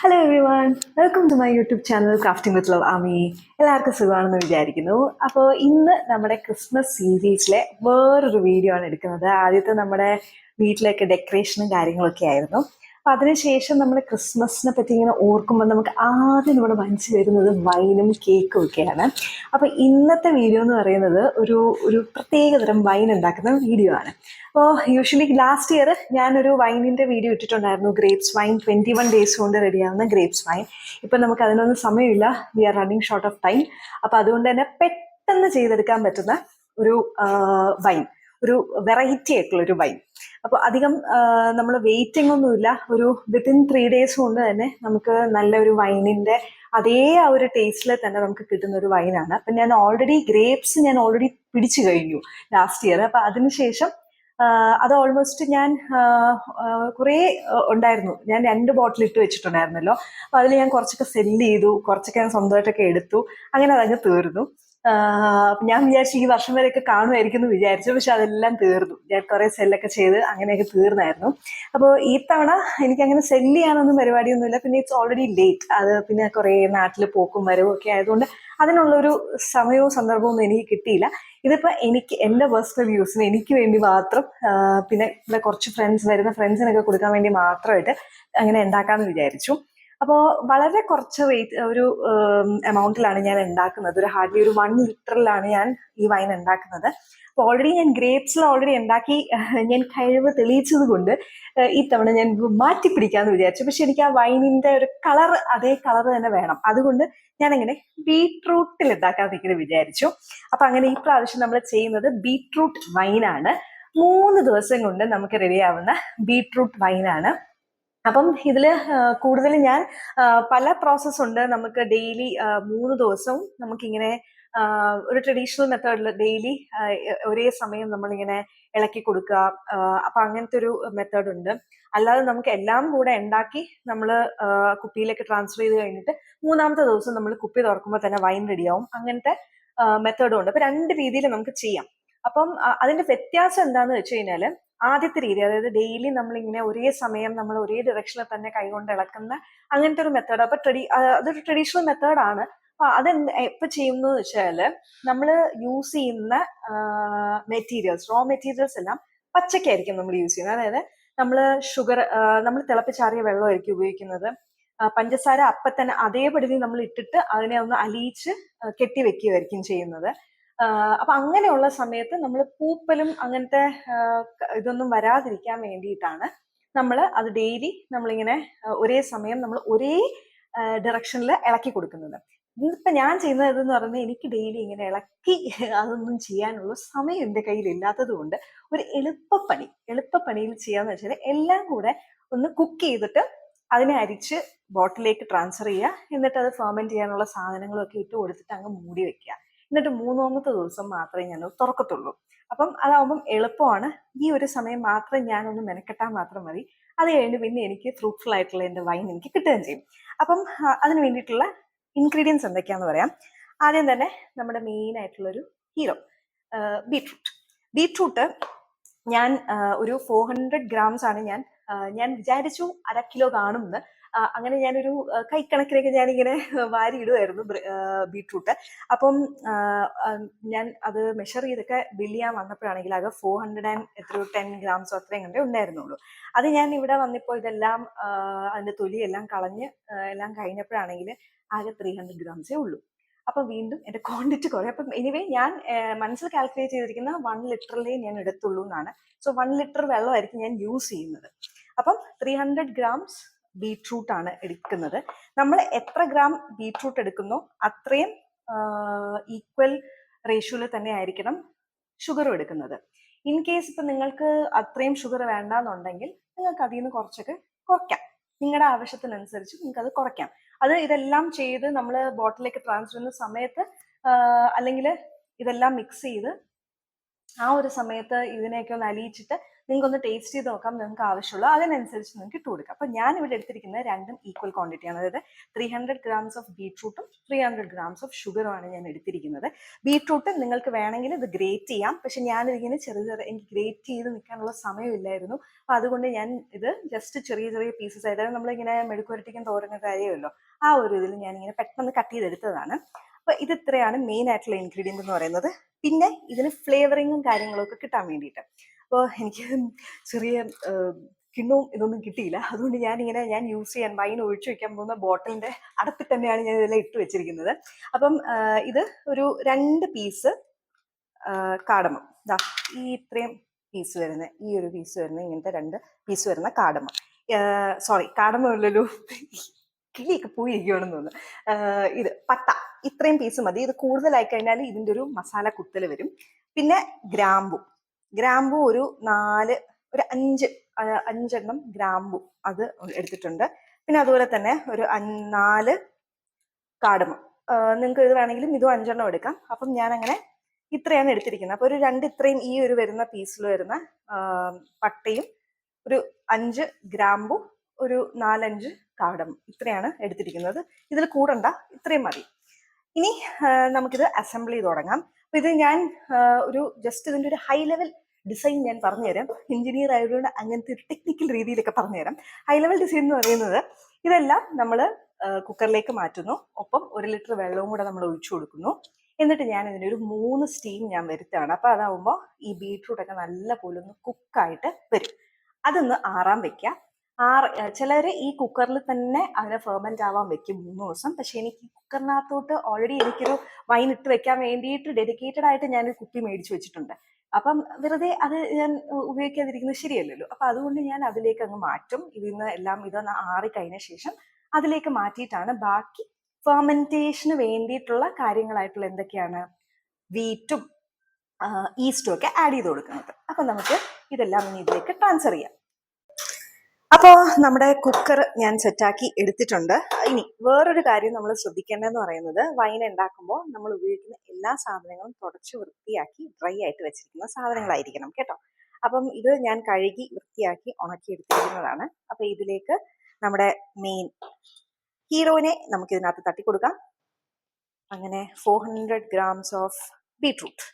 Hello everyone welcome to my YouTube channel crafting with love Ami എല്ലാവർക്കും സുഖമാണെന്ന് വിചാരിക്കുന്നു. അപ്പോൾ ഇന്ന് നമ്മുടെ ക്രിസ്മസ് സീരീസിലെ വേറൊരു വീഡിയോ ആണ് എടുക്കുന്നത്. ആദ്യത്തെ നമ്മുടെ വീട്ടിലേക്ക് ഡെക്കറേഷനും കാര്യങ്ങളൊക്കെ ആയിരുന്നു. അപ്പോൾ അതിനുശേഷം നമ്മൾ ക്രിസ്മസിനെ പറ്റി ഇങ്ങനെ ഓർക്കുമ്പോൾ നമുക്ക് ആദ്യം നമ്മുടെ മനസ്സിൽ വരുന്നത് വൈനും കേക്കും ഒക്കെയാണ്. അപ്പോൾ ഇന്നത്തെ വീഡിയോ എന്ന് പറയുന്നത് ഒരു ഒരു പ്രത്യേകതരം വൈൻ ഉണ്ടാക്കുന്ന വീഡിയോ ആണ്. അപ്പോൾ യൂഷ്വലി ലാസ്റ്റ് ഇയർ ഞാനൊരു വൈനിന്റെ വീഡിയോ ഇട്ടിട്ടുണ്ടായിരുന്നു. Grapes wine twenty one days കൊണ്ട് റെഡിയാവുന്ന ഗ്രേപ്സ് വൈൻ ഇപ്പം നമുക്ക് അതിനൊന്നും സമയമില്ല. We are running short of time അപ്പോൾ അതുകൊണ്ട് തന്നെ പെട്ടെന്ന് ചെയ്തെടുക്കാൻ പറ്റുന്ന ഒരു വൈൻ. ഒരു വെറൈറ്റി ആയിട്ടുള്ള ഒരു വൈൻ അപ്പോൾ അധികം നമ്മൾ വെയിറ്റിംഗ് ഒന്നുമില്ല ഒരു വിത്തിൻ ത്രീ ഡേയ്സ് കൊണ്ട് തന്നെ നമുക്ക് നല്ലൊരു വൈനിന്റെ അതേ ആ ഒരു ടേസ്റ്റിൽ തന്നെ നമുക്ക് കിട്ടുന്ന ഒരു വൈനാണ് അപ്പം ഞാൻ ഓൾറെഡി ഗ്രേപ്സ് ഞാൻ ഓൾറെഡി പിടിച്ചു കഴിഞ്ഞു ലാസ്റ്റ് ഇയർ അപ്പം അതിനുശേഷം അത് ഓൾമോസ്റ്റ് ഞാൻ കുറേ ഉണ്ടായിരുന്നു. ഞാൻ രണ്ട് ബോട്ടിൽ ഇട്ട് വെച്ചിട്ടുണ്ടായിരുന്നല്ലോ. അപ്പോൾ അതിൽ ഞാൻ കുറച്ചൊക്കെ സെല്ല് ചെയ്തു കുറച്ചൊക്കെ ഞാൻ സ്വന്തമായിട്ടൊക്കെ എടുത്തു. അങ്ങനെ അതങ്ങ് തീർന്നു. ഞാൻ വിചാരിച്ചു ഈ വർഷം വരെയൊക്കെ കാണുമായിരിക്കും എന്ന് വിചാരിച്ചു. പക്ഷെ അതെല്ലാം തീർന്നു. ഞാൻ കുറെ സെല്ലൊക്കെ ചെയ്ത് അങ്ങനെയൊക്കെ തീർന്നായിരുന്നു. അപ്പോൾ ഈ തവണ എനിക്ക് അങ്ങനെ സെല്ല് ചെയ്യാനൊന്നും പരിപാടിയൊന്നുമില്ല. പിന്നെ ഇറ്റ്സ് ഓൾറെഡി ലേറ്റ് അത് പിന്നെ കുറേ നാട്ടിൽ പോക്കും വരവും ഒക്കെ ആയതുകൊണ്ട് അതിനുള്ളൊരു സമയവും സന്ദർഭവും എനിക്ക് കിട്ടിയില്ല. ഇതിപ്പോ എനിക്ക് എന്റെ പേഴ്സണൽ യൂസിന് എനിക്ക് വേണ്ടി മാത്രം പിന്നെ ഇവിടെ കുറച്ച് ഫ്രണ്ട്സ് വരുന്ന ഫ്രണ്ട്സിനൊക്കെ കൊടുക്കാൻ വേണ്ടി മാത്രമായിട്ട് അങ്ങനെ ഉണ്ടാക്കാമെന്ന് വിചാരിച്ചു. അപ്പോൾ വളരെ കുറച്ച് വെയിറ്റ് ഒരു എമൗണ്ടിലാണ് ഞാൻ ഉണ്ടാക്കുന്നത്. ഒരു ഹാർഡ്ലി ഒരു വൺ ലിറ്ററിലാണ് ഞാൻ ഈ വൈൻ ഉണ്ടാക്കുന്നത്. അപ്പോൾ ഓൾറെഡി ഞാൻ ഗ്രേപ്സിൽ ഓൾറെഡി ഉണ്ടാക്കി ഞാൻ കഴിവ് തെളിയിച്ചത് കൊണ്ട് ഈ തവണ ഞാൻ മാറ്റി പിടിക്കാമെന്ന് വിചാരിച്ചു. പക്ഷെ എനിക്ക് ആ വൈനിന്റെ ഒരു കളർ അതേ കളർ തന്നെ വേണം. അതുകൊണ്ട് ഞാൻ ഇങ്ങനെ ബീട്രൂട്ടിൽ ഉണ്ടാക്കാമെന്നിങ്ങനെ വിചാരിച്ചു. അപ്പം അങ്ങനെ ഈ പ്രാവശ്യം നമ്മൾ ചെയ്യുന്നത് ബീട്രൂട്ട് വൈനാണ് മൂന്ന് ദിവസം കൊണ്ട് നമുക്ക് റെഡിയാവുന്ന ബീട്രൂട്ട് വൈനാണ് അപ്പം ഇതിൽ കൂടുതൽ ഞാൻ പല പ്രോസസ് ഉണ്ട്. നമുക്ക് ഡെയിലി മൂന്ന് ദിവസവും നമുക്കിങ്ങനെ ഒരു ട്രഡീഷണൽ മെത്തേഡിൽ ഡെയിലി ഒരേ സമയം നമ്മളിങ്ങനെ ഇളക്കി കൊടുക്കുക. അപ്പം അങ്ങനത്തെ ഒരു മെത്തേഡ് ഉണ്ട്. അല്ലാതെ നമുക്ക് എല്ലാം കൂടെ ഉണ്ടാക്കി നമ്മൾ കുപ്പിയിലേക്ക് ട്രാൻസ്ഫർ ചെയ്ത് കഴിഞ്ഞിട്ട് മൂന്നാമത്തെ ദിവസം നമ്മൾ കുപ്പി തുറക്കുമ്പോൾ തന്നെ വൈൻ റെഡിയാവും അങ്ങനത്തെ മെത്തേഡും ഉണ്ട്. അപ്പം രണ്ട് രീതിയിൽ നമുക്ക് ചെയ്യാം. അപ്പം അതിന്റെ വ്യത്യാസം എന്താണെന്ന് വെച്ച് കഴിഞ്ഞാൽ ആദ്യത്തെ രീതി അതായത് ഡെയിലി നമ്മളിങ്ങനെ ഒരേ സമയം നമ്മൾ ഒരേ ഡയറക്ഷനിൽ തന്നെ കൈകൊണ്ട് ഇളക്കുന്ന അങ്ങനത്തെ ഒരു മെത്തേഡ് അപ്പൊ ട്രഡി അതൊരു ട്രഡീഷണൽ മെത്തേഡാണ് അപ്പൊ അത് എപ്പൊ ചെയ്യുന്നത് വെച്ചാൽ നമ്മൾ യൂസ് ചെയ്യുന്ന മെറ്റീരിയൽസ് റോ മെറ്റീരിയൽസ് എല്ലാം പച്ചക്കായിരിക്കും നമ്മൾ യൂസ് ചെയ്യുന്നത്. അതായത് നമ്മൾ ഷുഗർ നമ്മൾ തിളപ്പിച്ചാറിയ വെള്ളമായിരിക്കും ഉപയോഗിക്കുന്നത്. പഞ്ചസാര അപ്പം തന്നെ അതേപടി നമ്മൾ ഇട്ടിട്ട് അതിനെ ഒന്ന് അലിയിച്ച് കെട്ടി വെക്കുകയായിരിക്കും ചെയ്യുന്നത്. അപ്പൊ അങ്ങനെയുള്ള സമയത്ത് നമ്മൾ പൂപ്പലും അങ്ങനത്തെ ഇതൊന്നും വരാതിരിക്കാൻ വേണ്ടിയിട്ടാണ് നമ്മൾ അത് ഡെയിലി നമ്മളിങ്ങനെ ഒരേ സമയം നമ്മൾ ഒരേ ഡയറക്ഷനിൽ ഇളക്കി കൊടുക്കുന്നത്. ഇന്നിപ്പോ ഞാൻ ചെയ്യുന്നത് എന്ന് പറഞ്ഞാൽ എനിക്ക് ഡെയിലി ഇങ്ങനെ ഇളക്കി അതൊന്നും ചെയ്യാനുള്ള സമയം എന്റെ കയ്യിൽ ഇല്ലാത്തത് കൊണ്ട് ഒരു എളുപ്പപ്പണി എളുപ്പപ്പണിയിൽ ചെയ്യാന്ന് വെച്ചാൽ എല്ലാം കൂടെ ഒന്ന് കുക്ക് ചെയ്തിട്ട് അതിനെ അരിച്ച് ബോട്ടിലേക്ക് ട്രാൻസ്ഫർ ചെയ്യുക എന്നിട്ട് അത് ഫെർമെന്റ് ചെയ്യാനുള്ള സാധനങ്ങളൊക്കെ ഇട്ട് കൊടുത്തിട്ട് അങ്ങ് മൂടി വെക്കുക. എന്നിട്ട് മൂന്നാമത്തെ ദിവസം മാത്രമേ ഞാൻ തുറക്കത്തുള്ളൂ. അപ്പം അതാവുമ്പം എളുപ്പമാണ്. ഈ ഒരു സമയം മാത്രം ഞാനൊന്ന് മെനക്കെട്ടാൽ മാത്രം മതി. അത് കഴിഞ്ഞ് പിന്നെ എനിക്ക് ഫ്രൂട്ട്ഫുൾ ആയിട്ടുള്ള എന്റെ വൈൻ എനിക്ക് കിട്ടുകയും ചെയ്യും. അപ്പം അതിന് വേണ്ടിയിട്ടുള്ള ഇൻഗ്രീഡിയൻസ് എന്തൊക്കെയാന്ന് പറയാം. ആദ്യം തന്നെ നമ്മുടെ മെയിൻ ആയിട്ടുള്ളൊരു ഹീറോ ബീട്രൂട്ട് ബീട്രൂട്ട് ഞാൻ ഒരു ഫോർ ഹൺഡ്രഡ് ഗ്രാംസ് ആണ് ഞാൻ ഞാൻ വിചാരിച്ചു അര കിലോ കാണുമെന്ന്. അങ്ങനെ ഞാനൊരു കൈക്കണക്കിലേക്ക് ഞാനിങ്ങനെ വാരിയിടുമായിരുന്നു ബീട്രൂട്ട്. അപ്പം ഞാൻ അത് മെഷർ ചെയ്തൊക്കെ ബില്ല് ചെയ്യാൻ വന്നപ്പോഴാണെങ്കിൽ ആകെ ഫോർ ഹൺഡ്രഡ് ആൻഡ് എത്രയോ ടെൻ ഗ്രാംസോ അത്രയും കണ്ടേ ഉണ്ടായിരുന്നുള്ളൂ. അത് ഞാൻ ഇവിടെ വന്നിപ്പോൾ ഇതെല്ലാം അതിന്റെ തൊലിയെല്ലാം കളഞ്ഞ് എല്ലാം കഴിഞ്ഞപ്പോഴാണെങ്കിൽ ആകെ ത്രീ ഹൺഡ്രഡ് ഗ്രാംസേ ഉള്ളൂ. അപ്പം വീണ്ടും എന്റെ ക്വാണ്ടിറ്റി കുറയും. അപ്പം എനിവേ ഞാൻ മനസ്സിൽ കാൽക്കുലേറ്റ് ചെയ്തിരിക്കുന്ന വൺ ലിറ്ററിലേ ഞാൻ എടുത്തുള്ളൂ എന്നാണ് സോ വൺ ലിറ്റർ വെള്ളമായിരിക്കും ഞാൻ യൂസ് ചെയ്യുന്നത്. അപ്പം ത്രീ ഹൺഡ്രഡ് ഗ്രാംസ് ബീട്രൂട്ട് ആണ് എടുക്കുന്നത്. നമ്മൾ എത്ര ഗ്രാം ബീട്രൂട്ട് എടുക്കുന്നു അത്രയും ഈക്വൽ റേഷ്യോയിൽ തന്നെ ആയിരിക്കണം ഷുഗറും എടുക്കുന്നത്. ഇൻ കേസ് ഇപ്പം നിങ്ങൾക്ക് അത്രയും ഷുഗർ വേണ്ടാന്നുണ്ടെങ്കിൽ നിങ്ങൾക്ക് അതിൽ നിന്ന് കുറച്ചൊക്കെ കുറയ്ക്കാം. നിങ്ങളുടെ ആവശ്യത്തിനനുസരിച്ച് നിങ്ങൾക്ക് അത് കുറയ്ക്കാം. അത് ഇതെല്ലാം ചെയ്ത് നമ്മൾ ബോട്ടിലേക്ക് ട്രാൻസ്ഫർ ചെയ്യുന്ന സമയത്ത് അല്ലെങ്കിൽ ഇതെല്ലാം മിക്സ് ചെയ്ത് ആ ഒരു സമയത്ത് ഇതിനെയൊക്കെ ഒന്ന് അലിയിച്ചിട്ട് നിങ്ങൾക്ക് ഒന്ന് ടേസ്റ്റ് ചെയ്ത് നോക്കാം നിങ്ങൾക്ക് ആവശ്യമുള്ള. അതിനനുസരിച്ച് നിങ്ങൾക്ക് ഇട്ട് കൊടുക്കാം. അപ്പൊ ഞാൻ ഇവിടെ എടുത്തിരിക്കുന്നത് രണ്ടും ഈക്വൽ ക്വാണ്ടിറ്റി ആണ്. അതായത് ത്രീ ഹൺഡ്രഡ് ഗ്രാംസ് ഓഫ് ബീട്രൂട്ടും ത്രീ ഹൺഡ്രഡ് ഗ്രാംസ് ഓഫ് ഷുഗറുമാണ് ഞാൻ എടുത്തിരിക്കുന്നത്. ബീട്രൂട്ട് നിങ്ങൾക്ക് വേണമെങ്കിൽ ഇത് ഗ്രേറ്റ് ചെയ്യാം. പക്ഷെ ഞാനിതിങ്ങനെ ചെറിയ ചെറിയ എനിക്ക് ഗ്രേറ്റ് ചെയ്ത് നിൽക്കാനുള്ള സമയമില്ലായിരുന്നു അപ്പോൾ അതുകൊണ്ട് ഞാൻ ഇത് ജസ്റ്റ് ചെറിയ ചെറിയ പീസസ് ആയിട്ട് നമ്മളിങ്ങനെ മെഴുക്കുരട്ടിക്കും തോരനൊക്കെ കാര്യമല്ലോ ആ ഒരു ഇതിൽ ഞാനിങ്ങനെ പെട്ടെന്ന് കട്ട് ചെയ്തെടുത്തതാണ് അപ്പൊ ഇത് ഇത്രയാണ് മെയിൻ ആയിട്ടുള്ള ഇൻഗ്രീഡിയന്റ് എന്ന് പറയുന്നത്. പിന്നെ ഇതിന് ഫ്ലേവറിങ്ങും കാര്യങ്ങളും ഒക്കെ കിട്ടാൻ വേണ്ടിയിട്ട്. അപ്പോൾ എനിക്ക് ചെറിയ കിണ്ണും ഇതൊന്നും കിട്ടിയില്ല. അതുകൊണ്ട് ഞാനിങ്ങനെ ഞാൻ യൂസ് ചെയ്യാൻ വൈൻ ഒഴിച്ചു വെക്കാൻ പോകുന്ന ബോട്ടിലിന്റെ അടപ്പിൽ തന്നെയാണ് ഞാൻ ഇതെല്ലാം ഇട്ട് വെച്ചിരിക്കുന്നത്. അപ്പം ഇത് ഒരു രണ്ട് പീസ് കാടമം ദാ ഈ ഇത്രയും പീസ് വരുന്ന ഈ ഒരു പീസ് വരുന്ന ഇങ്ങനത്തെ രണ്ട് പീസ് വരുന്ന കാടമം സോറി കാടമല്ലല്ലോ കിളിയൊക്കെ പോയിരിക്കുകയാണെന്ന് തോന്നുന്നു. ഇത് പട്ട. ഇത്രയും പീസ് മതി. ഇത് കൂടുതലായി കഴിഞ്ഞാൽ ഇതിന്റെ ഒരു മസാല കുത്തൽ വരും. പിന്നെ ഗ്രാമ്പു. ഗ്രാമ്പു ഒരു നാല് ഒരു അഞ്ച് അഞ്ചെണ്ണം ഗ്രാമ്പു അത് എടുത്തിട്ടുണ്ട്. പിന്നെ അതുപോലെ തന്നെ ഒരു നാല് കാടമ നിങ്ങൾക്ക് ഇത് വേണമെങ്കിലും ഇതും അഞ്ചെണ്ണം എടുക്കാം. അപ്പം ഞാൻ അങ്ങനെ ഇത്രയാണ് എടുത്തിരിക്കുന്നത്. അപ്പൊ ഒരു രണ്ട് ഇത്രയും ഈ ഒരു വരുന്ന പീസിൽ വരുന്ന പട്ടയും ഒരു അഞ്ച് ഗ്രാമ്പു ഒരു നാലഞ്ച് കാടം ഇത്രയാണ് എടുത്തിരിക്കുന്നത്. ഇതിൽ കൂടണ്ട ഇത്രയും മതി. ഇനി നമുക്കിത് അസംബ്ലി തുടങ്ങാം. ഇത് ഞാൻ ഒരു ജസ്റ്റ് ഇതിന്റെ ഒരു ഹൈ ലെവൽ ഡിസൈൻ ഞാൻ പറഞ്ഞുതരാം. എഞ്ചിനീയർ ആയതുകൊണ്ട് അങ്ങനത്തെ ഒരു ടെക്നിക്കൽ രീതിയിലൊക്കെ പറഞ്ഞുതരാം. ഹൈ ലെവൽ ഡിസൈൻ എന്ന് പറയുന്നത് ഇതെല്ലാം നമ്മൾ കുക്കറിലേക്ക് മാറ്റുന്നു. ഒപ്പം ഒരു ലിറ്റർ വെള്ളവും കൂടെ നമ്മൾ ഒഴിച്ചു കൊടുക്കുന്നു. എന്നിട്ട് ഞാൻ ഇതിനൊരു മൂന്ന് സ്റ്റീം ഞാൻ വരുത്താണ് അപ്പൊ അതാവുമ്പോൾ ഈ ബീട്രൂട്ടൊക്കെ നല്ല പോലെ ഒന്ന് കുക്കായിട്ട് വരും. അതൊന്ന് ആറാൻ വെക്കുക ആറ് ചിലർ ഈ കുക്കറിൽ തന്നെ അതിനെ ഫെർമെന്റ് ആവാൻ വെക്കും മൂന്ന് ദിവസം. പക്ഷെ എനിക്ക് കുക്കറിനകത്തോട്ട് ഓൾറെഡി എനിക്കൊരു വൈൻ ഇട്ട് വെക്കാൻ വേണ്ടിയിട്ട് ഡെഡിക്കേറ്റഡ് ആയിട്ട് ഞാനൊരു കുപ്പി മേടിച്ചു വെച്ചിട്ടുണ്ട്. അപ്പം വെറുതെ അത് ഞാൻ ഉപയോഗിക്കാതിരിക്കുന്നത് ശരിയല്ലല്ലോ. അപ്പൊ അതുകൊണ്ട് ഞാൻ അതിലേക്ക് അങ്ങ് മാറ്റും. ഇതിൽ നിന്ന് എല്ലാം ഇതൊന്ന് ആറി കഴിഞ്ഞ ശേഷം അതിലേക്ക് മാറ്റിയിട്ടാണ് ബാക്കി ഫെർമെന്റേഷന് വേണ്ടിയിട്ടുള്ള കാര്യങ്ങളായിട്ടുള്ള എന്തൊക്കെയാണ്? വീറ്റും ഈസ്റ്റും ഒക്കെ ആഡ് ചെയ്ത് കൊടുക്കുന്നത്. അപ്പൊ നമുക്ക് ഇതെല്ലാം ഇനി ഇതിലേക്ക് ട്രാൻസ്ഫർ ചെയ്യാം. അപ്പോൾ നമ്മുടെ കുക്കർ ഞാൻ സെറ്റാക്കി എടുത്തിട്ടുണ്ട്. ഇനി വേറൊരു കാര്യം നമ്മൾ ശ്രദ്ധിക്കേണ്ടതെന്ന് പറയുന്നത് വൈൻ ഉണ്ടാക്കുമ്പോൾ നമ്മൾ ഉപയോഗിക്കുന്ന എല്ലാ സാധനങ്ങളും തുടച്ച് വൃത്തിയാക്കി ഡ്രൈ ആയിട്ട് വെച്ചിരിക്കുന്ന സാധനങ്ങളായിരിക്കണം കേട്ടോ. അപ്പം ഇത് ഞാൻ കഴുകി വൃത്തിയാക്കി ഉണക്കി എടുത്തിരിക്കുന്നതാണ് അപ്പം ഇതിലേക്ക് നമ്മുടെ മെയിൻ ഹീറോയിനെ നമുക്ക് ഇതിനകത്ത് തട്ടിക്കൊടുക്കാം. അങ്ങനെ four hundred grams of beetroot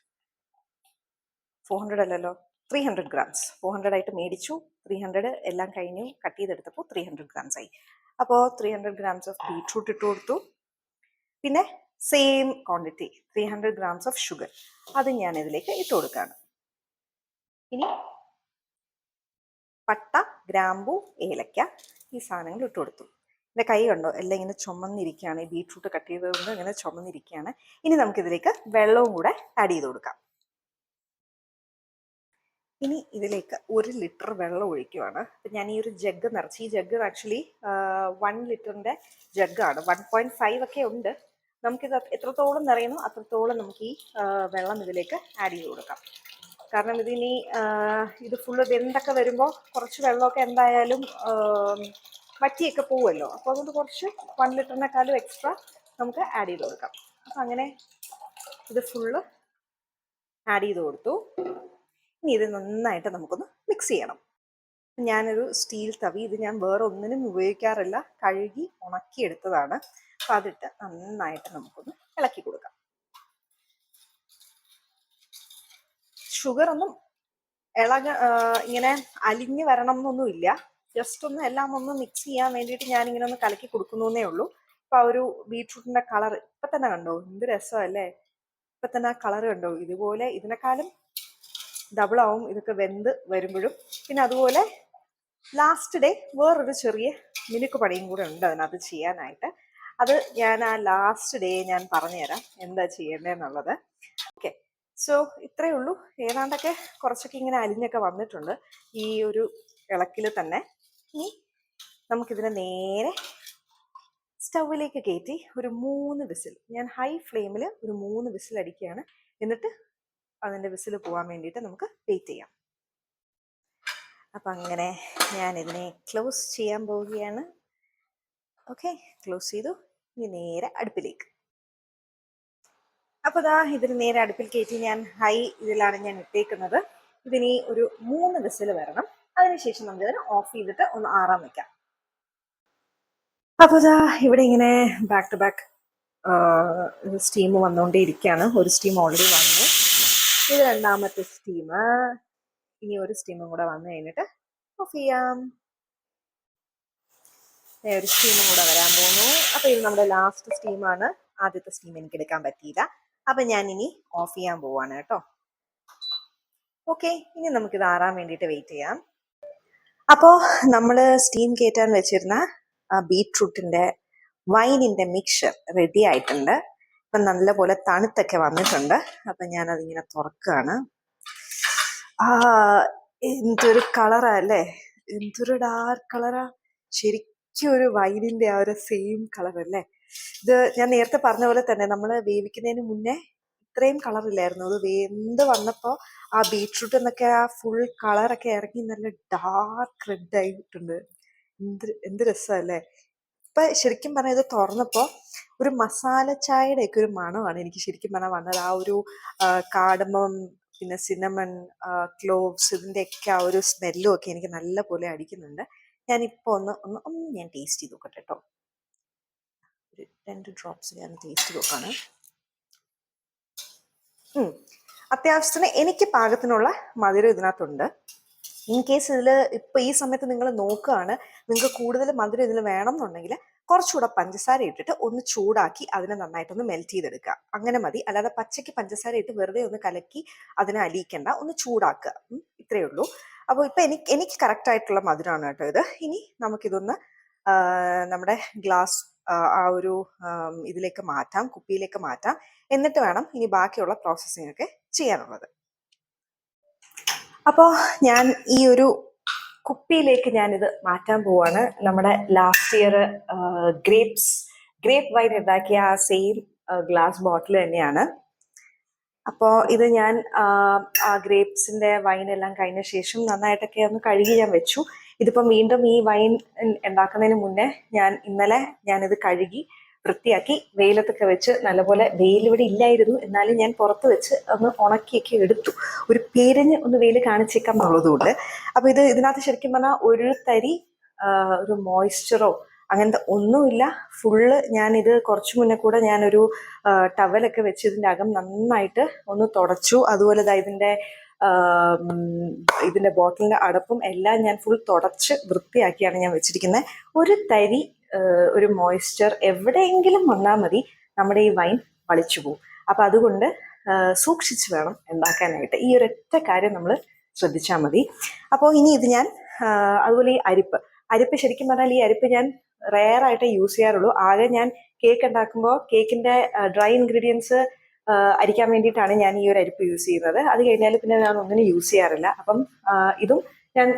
four hundred അല്ലല്ലോ. Three hundred grams four hundred ആയിട്ട് മേടിച്ചു. ത്രീ ഹൺഡ്രഡ് എല്ലാം കഴിഞ്ഞു. കട്ട് ചെയ്തെടുത്തപ്പോൾ ത്രീ ഹൺഡ്രഡ് ഗ്രാംസ് ആയി. അപ്പോൾ three hundred grams of beetroot ഇട്ട് കൊടുത്തു. പിന്നെ same quantity three hundred grams of sugar അത് ഞാൻ ഇതിലേക്ക് ഇട്ട് കൊടുക്കുകയാണ്. ഇനി പട്ട ഗ്രാമ്പു ഏലക്ക ഈ സാധനങ്ങൾ ഇട്ട് കൊടുത്തു. എന്റെ കൈ കണ്ടോ? എല്ലാം ഇങ്ങനെ ചുമന്നിരിക്കുകയാണ്. ഈ ബീട്രൂട്ട് കട്ട് ചെയ്തത് കൊണ്ട് ഇങ്ങനെ ചുമന്നിരിക്കുകയാണ്. ഇനി നമുക്കിതിലേക്ക് വെള്ളവും കൂടെ ആഡ് ചെയ്ത് കൊടുക്കാം. ഇനി ഇതിലേക്ക് ഒരു ലിറ്റർ വെള്ളം ഒഴിക്കുവാണ്. അപ്പം ഞാൻ ഈ ഒരു ജഗ് നിറച്ച് ഈ ജഗ് ആക്ച്വലി വൺ ലിറ്ററിന്റെ ജഗ്ഗാണ് വൺ പോയിന്റ് ഫൈവ് ഒക്കെ ഉണ്ട്. നമുക്കിത് എത്രത്തോളം നിറയുന്നു അത്രത്തോളം നമുക്ക് ഈ വെള്ളം ഇതിലേക്ക് ആഡ് ചെയ്ത് കൊടുക്കാം. കാരണം ഇതിനി ഇത് ഫുള്ള് വെന്തൊക്കെ വരുമ്പോൾ കുറച്ച് വെള്ളമൊക്കെ എന്തായാലും വറ്റിയൊക്കെ പോവുമല്ലോ. അപ്പോൾ അതുകൊണ്ട് കുറച്ച് വൺ ലിറ്ററിനെക്കാളും എക്സ്ട്രാ നമുക്ക് ആഡ് ചെയ്ത് കൊടുക്കാം. അപ്പം അങ്ങനെ ഇത് ഫുള്ള് ആഡ് ചെയ്ത് കൊടുത്തു. ഇനി ഇത് നന്നായിട്ട് നമുക്കൊന്ന് മിക്സ് ചെയ്യണം. ഞാനൊരു സ്റ്റീൽ തവി ഇത് ഞാൻ വേറെ ഒന്നിനും ഉപയോഗിക്കാറില്ല. കഴുകി ഉണക്കിയെടുത്തതാണ്. അപ്പം അതിട്ട് നന്നായിട്ട് നമുക്കൊന്ന് ഇളക്കി കൊടുക്കാം. ഷുഗർ ഒന്നും ഇളക ഇങ്ങനെ അലിഞ്ഞു വരണം എന്നൊന്നുമില്ല ജസ്റ്റ് ഒന്ന് എല്ലാം ഒന്ന് മിക്സ് ചെയ്യാൻ വേണ്ടിയിട്ട് ഞാൻ ഇങ്ങനെ ഒന്ന് കലക്കി കൊടുക്കുന്നേ ഉള്ളൂ. ഇപ്പൊ ആ ഒരു ബീട്രൂട്ടിന്റെ കളർ ഇപ്പൊ തന്നെ കണ്ടോ? എന്ത് രസമല്ലേ? ഇപ്പൊ തന്നെ ആ കളർ കണ്ടോ? ഇതുപോലെ ഇതിനെക്കാളും ഡബിൾ ആവും ഇതൊക്കെ വെന്ത് വരുമ്പോഴും. പിന്നെ അതുപോലെ ലാസ്റ്റ് ഡേ വേറൊരു ചെറിയ മിനുക്ക് പണിയും കൂടെ ഉണ്ട് അതിനകത്ത് ചെയ്യാനായിട്ട്. അത് ഞാൻ ആ ലാസ്റ്റ് ഡേ ഞാൻ പറഞ്ഞുതരാം എന്താ ചെയ്യേണ്ടതെന്നുള്ളത്. ഓക്കെ സോ ഇത്രയേ ഉള്ളൂ. ഏതാണ്ടൊക്കെ കുറച്ചൊക്കെ ഇങ്ങനെ അലിഞ്ഞൊക്കെ വന്നിട്ടുണ്ട് ഈ ഒരു ഇളക്കിൽ തന്നെ. ഇനി നമുക്കിതിനെ നേരെ സ്റ്റൗവിലേക്ക് കയറ്റി ഒരു മൂന്ന് വിസിൽ. ഞാൻ ഹൈ ഫ്ലെയിമിൽ ഒരു മൂന്ന് വിസിൽ അടിക്കുകയാണ് എന്നിട്ട് അതിന്റെ വിസിൽ പോകാൻ വേണ്ടിയിട്ട് നമുക്ക് വെയിറ്റ് ചെയ്യാം. അപ്പം അങ്ങനെ ഞാൻ ഇതിനെ ക്ലോസ് ചെയ്യാൻ പോവുകയാണ്. ഓക്കെ ക്ലോസ് ചെയ്തു. ഇനി നേരെ അടുപ്പിലേക്ക്. അപ്പോൾ ദാ ഇതിന് നേരെ അടുപ്പിൽ കയറ്റി ഞാൻ ഹൈ ഇതിലാണ് ഞാൻ ഇട്ടേക്കുന്നത്. ഇതിനി ഒരു മൂന്ന് വിസിൽ വരണം. അതിനുശേഷം നമുക്കിതിനെ ഓഫ് ചെയ്തിട്ട് ഒന്ന് ആറാൻ വെക്കാം. അപ്പോൾ ഇതാ ഇവിടെ ഇങ്ങനെ ബാക്ക് ടു ബാക്ക് സ്റ്റീം വന്നുകൊണ്ടേ ഇരിക്കുകയാണ് ഒരു സ്റ്റീം ഓൾറെഡി വന്നു. ഇത് രണ്ടാമത്തെ സ്റ്റീം ഇനി ഒരു സ്റ്റീമും കൂടെ വന്നു കഴിഞ്ഞിട്ട് ഓഫ് ചെയ്യാം. ഒരു സ്റ്റീമും കൂടെ വരാൻ പോകുന്നു. അപ്പൊ ഇത് നമ്മുടെ ലാസ്റ്റ് സ്റ്റീമാണ് ആദ്യത്തെ സ്റ്റീം എനിക്ക് എടുക്കാൻ പറ്റിയില്ല. അപ്പൊ ഞാൻ ഇനി ഓഫ് ചെയ്യാൻ പോവാണ് കേട്ടോ. ഓക്കെ ഇനി നമുക്കിത് ആറാൻ വേണ്ടിയിട്ട് വെയിറ്റ് ചെയ്യാം. അപ്പോൾ നമ്മൾ സ്റ്റീം കയറ്റാൻ വെച്ചിരുന്ന ബീറ്റ്റൂട്ടിന്റെ വൈനിന്റെ മിക്സ്ചർ റെഡി ആയിട്ടുണ്ട്. ഇപ്പം നല്ലപോലെ തണുത്തൊക്കെ വന്നിട്ടുണ്ട്. അപ്പം ഞാനതിങ്ങനെ തുറക്കുകയാണ്. ആ എന്തൊരു കളറാ അല്ലേ? എന്തൊരു ഡാർക്ക് കളറാ. ശരിക്കും ഒരു വൈനിന്റെ ആ ഒരു സെയിം കളർ അല്ലേ? ഇത് ഞാൻ നേരത്തെ പറഞ്ഞ പോലെ തന്നെ നമ്മൾ വേവിക്കുന്നതിന് മുന്നേ ഇത്രയും കളർ ഇല്ലായിരുന്നു അത് വെന്ത് വന്നപ്പോൾ ആ ബീട്രൂട്ട് എന്നൊക്കെ ആ ഫുൾ കളറൊക്കെ ഇറങ്ങി നല്ല ഡാർക്ക് റെഡ് ആയിട്ടുണ്ട് എന്ത് എന്ത് രസമല്ലേ? ഇപ്പൊ ശരിക്കും പറഞ്ഞാൽ ഇത് തുറന്നപ്പോ ഒരു മസാല ചായയുടെ ഒക്കെ ഒരു മണമാണ് എനിക്ക് ശരിക്കും പറഞ്ഞാൽ വന്നത്. ആ ഒരു കാടമം പിന്നെ സിനമൺ ക്ലോവ്സ് ഇതിന്റെ ഒക്കെ ആ ഒരു സ്മെല്ലും ഒക്കെ എനിക്ക് നല്ല പോലെ അടിക്കുന്നുണ്ട്. ഞാനിപ്പോൾ ഒന്ന് ഒന്ന് ഒന്ന് ഞാൻ ടേസ്റ്റ് ചെയ്ത് നോക്കട്ടെ കേട്ടോ ഒരു രണ്ട് ഡ്രോപ്സ് ഞാൻ ടേസ്റ്റ് നോക്കാണ്. അത്യാവശ്യത്തിന് എനിക്ക് പാകത്തിനുള്ള മധുരം ഇതിനകത്തുണ്ട്. ഇൻ കേസ് ഇതിൽ ഇപ്പൊ ഈ സമയത്ത് നിങ്ങൾ നോക്കുകയാണ് നിങ്ങൾക്ക് കൂടുതൽ മധുരം ഇതിൽ വേണം എന്നുണ്ടെങ്കിൽ കുറച്ചുകൂടെ പഞ്ചസാര ഇട്ടിട്ട് ഒന്ന് ചൂടാക്കി അതിനെ നന്നായിട്ടൊന്ന് മെൽറ്റ് ചെയ്തെടുക്കുക. അങ്ങനെ മതി. അല്ലാതെ പച്ചയ്ക്ക് പഞ്ചസാര ഇട്ട് വെറുതെ ഒന്ന് കലക്കി അതിനെ അലിയിക്കണ്ട. ഒന്ന് ചൂടാക്കുക. ഇത്രയേ ഉള്ളൂ. അപ്പോൾ ഇപ്പൊ എനിക്ക് എനിക്ക് കറക്റ്റ് ആയിട്ടുള്ള മധുരമാണ് കേട്ടോ ഇത്. ഇനി നമുക്കിതൊന്ന് നമ്മുടെ ഗ്ലാസ് ആ ഒരു ഇതിലേക്ക് മാറ്റാം കുപ്പിയിലേക്ക് മാറ്റാം. എന്നിട്ട് വേണം ഇനി ബാക്കിയുള്ള പ്രോസസ്സിംഗ് ഒക്കെ ചെയ്യാനുള്ളത്. അപ്പോൾ ഞാൻ ഈ ഒരു കുപ്പിയിലേക്ക് ഞാനിത് മാറ്റാൻ പോവാണ്. നമ്മുടെ last year grapes grape wine ഉണ്ടാക്കിയ ആ സെയിം ഗ്ലാസ് ബോട്ടിൽ തന്നെയാണ്. അപ്പോൾ ഇത് ഞാൻ ആ, ഗ്രേപ്സിന്റെ വൈൻ എല്ലാം കഴിഞ്ഞ ശേഷം നന്നായിട്ടൊക്കെ ഒന്ന് കഴുകി ഞാൻ വെച്ചു. ഇതിപ്പം വീണ്ടും ഈ വൈൻ ഉണ്ടാക്കുന്നതിന് മുന്നേ ഞാൻ ഇന്നലെ ഞാനിത് കഴുകി വൃത്തിയാക്കി വെയിലത്തൊക്കെ വെച്ച് നല്ലപോലെ വെയിൽ ഇവിടെ ഇല്ലായിരുന്നു. എന്നാലും ഞാൻ പുറത്ത് വെച്ച് ഒന്ന് ഉണക്കിയൊക്കെ എടുത്തു. ഒരു പേരിന് ഒന്ന് വെയിൽ കാണിച്ചേക്കാം എന്നുള്ളതുകൊണ്ട് അപ്പൊ ഇത് ഇതിനകത്ത് ശരിക്കും പറഞ്ഞാൽ ഒരു തരി ഒരു മോയ്സ്ചറോ അങ്ങനത്തെ ഒന്നുമില്ല. ഫുള്ള് ഞാനിത് കുറച്ച് മുന്നേ കൂടെ ഞാനൊരു ടവലൊക്കെ വെച്ച് ഇതിന്റെ അകം നന്നായിട്ട് ഒന്ന് തുടച്ചു. അതുപോലെ ദാ ഇതിന്റെ ഇതിന്റെ ബോട്ടിലിന്റെ അടപ്പും എല്ലാം ഞാൻ ഫുൾ തുടച്ച് വൃത്തിയാക്കിയാണ് ഞാൻ വെച്ചിരിക്കുന്നത്. ഒരു തരി ഒരു മോയ്സ്ചർ എവിടെയെങ്കിലും വന്നാൽ മതി നമ്മുടെ ഈ വൈൻ വളിച്ചു പോകും അപ്പം അതുകൊണ്ട് സൂക്ഷിച്ച് വേണം ഉണ്ടാക്കാനായിട്ട്. ഈ ഒരൊറ്റ കാര്യം നമ്മൾ ശ്രദ്ധിച്ചാൽ മതി. അപ്പോൾ ഇനി ഇത് ഞാൻ അതുപോലെ ഈ അരിപ്പ്. അരിപ്പ് ശരിക്കും പറഞ്ഞാൽ ഈ അരിപ്പ് ഞാൻ റെയർ ആയിട്ട് യൂസ് ചെയ്യാറുള്ളൂ. ആകെ ഞാൻ കേക്ക് ഉണ്ടാക്കുമ്പോൾ കേക്കിന്റെ ഡ്രൈ ഇൻഗ്രീഡിയൻസ് അരിക്കാൻ വേണ്ടിയിട്ടാണ് ഞാൻ ഈ ഒരു അരിപ്പ് യൂസ് ചെയ്യുന്നത്. അത് കഴിഞ്ഞാൽ പിന്നെ ഞാൻ ഒന്നിനും യൂസ് ചെയ്യാറില്ല. അപ്പം ഇതും ഞാൻ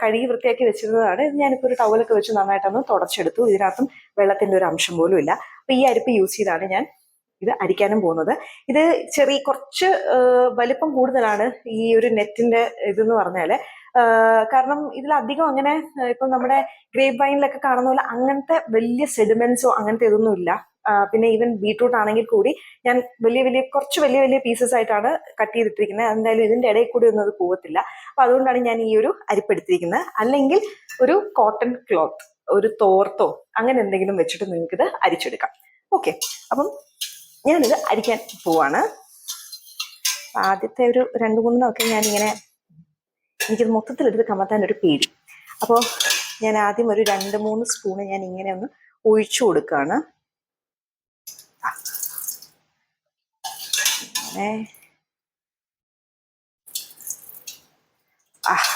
കഴുകി വൃത്തിയാക്കി വെച്ചിരുന്നതാണ്. ഞാനിപ്പോൾ ഒരു ടവലൊക്കെ വെച്ച് നന്നായിട്ടൊന്ന് തുടച്ചെടുത്തു. ഇതിനകത്തും വെള്ളത്തിന്റെ ഒരു അംശം പോലും ഇല്ല. അപ്പം ഈ അരിപ്പ് യൂസ് ചെയ്താണ് ഞാൻ ഇത് അരിക്കാനും പോകുന്നത്. ഇത് ചെറിയ കുറച്ച് വലിപ്പം കൂടുതലാണ് ഈ ഒരു നെറ്റിന്റെ ഇതെന്ന് പറഞ്ഞാൽ. ആ, കാരണം ഇതിലധികം അങ്ങനെ ഇപ്പൊ നമ്മുടെ ഗ്രേപ്പ് വൈനിലൊക്കെ കാണുന്ന പോലെ അങ്ങനത്തെ വലിയ സെഡിമെന്റ്സോ അങ്ങനത്തെ ഇതൊന്നും ഇല്ല. പിന്നെ ഈവൻ ബീട്രൂട്ട് ആണെങ്കിൽ കൂടി ഞാൻ വലിയ വലിയ കുറച്ച് വലിയ വലിയ പീസസ് ആയിട്ടാണ് കട്ട് ചെയ്തിട്ടിരിക്കുന്നത്. എന്തായാലും ഇതിന്റെ ഇടയിൽ കൂടി ഒന്നും അത് പോകത്തില്ല അപ്പൊ അതുകൊണ്ടാണ് ഞാൻ ഈ ഒരു അരിപ്പെടുത്തിയിരിക്കുന്നത്. അല്ലെങ്കിൽ ഒരു കോട്ടൺ ക്ലോത്ത് ഒരു തോർത്തോ അങ്ങനെ എന്തെങ്കിലും വെച്ചിട്ട് നിങ്ങൾക്ക് ഇത് അരിച്ചെടുക്കാം. ഓക്കെ. അപ്പം ഞാനിത് അരിക്കാൻ പോവാണ്. ആദ്യത്തെ ഒരു രണ്ട് മൂന്നൊക്കെ ഞാനിങ്ങനെ എനിക്കിത് മൊത്തത്തിൽ എടുത്ത് കമത്താൻ ഒരു പേടി. അപ്പോൾ ഞാൻ ആദ്യം ഒരു രണ്ട് മൂന്ന് സ്പൂണ് ഞാൻ ഇങ്ങനെ ഒന്ന് ഒഴിച്ചു കൊടുക്കുകയാണ്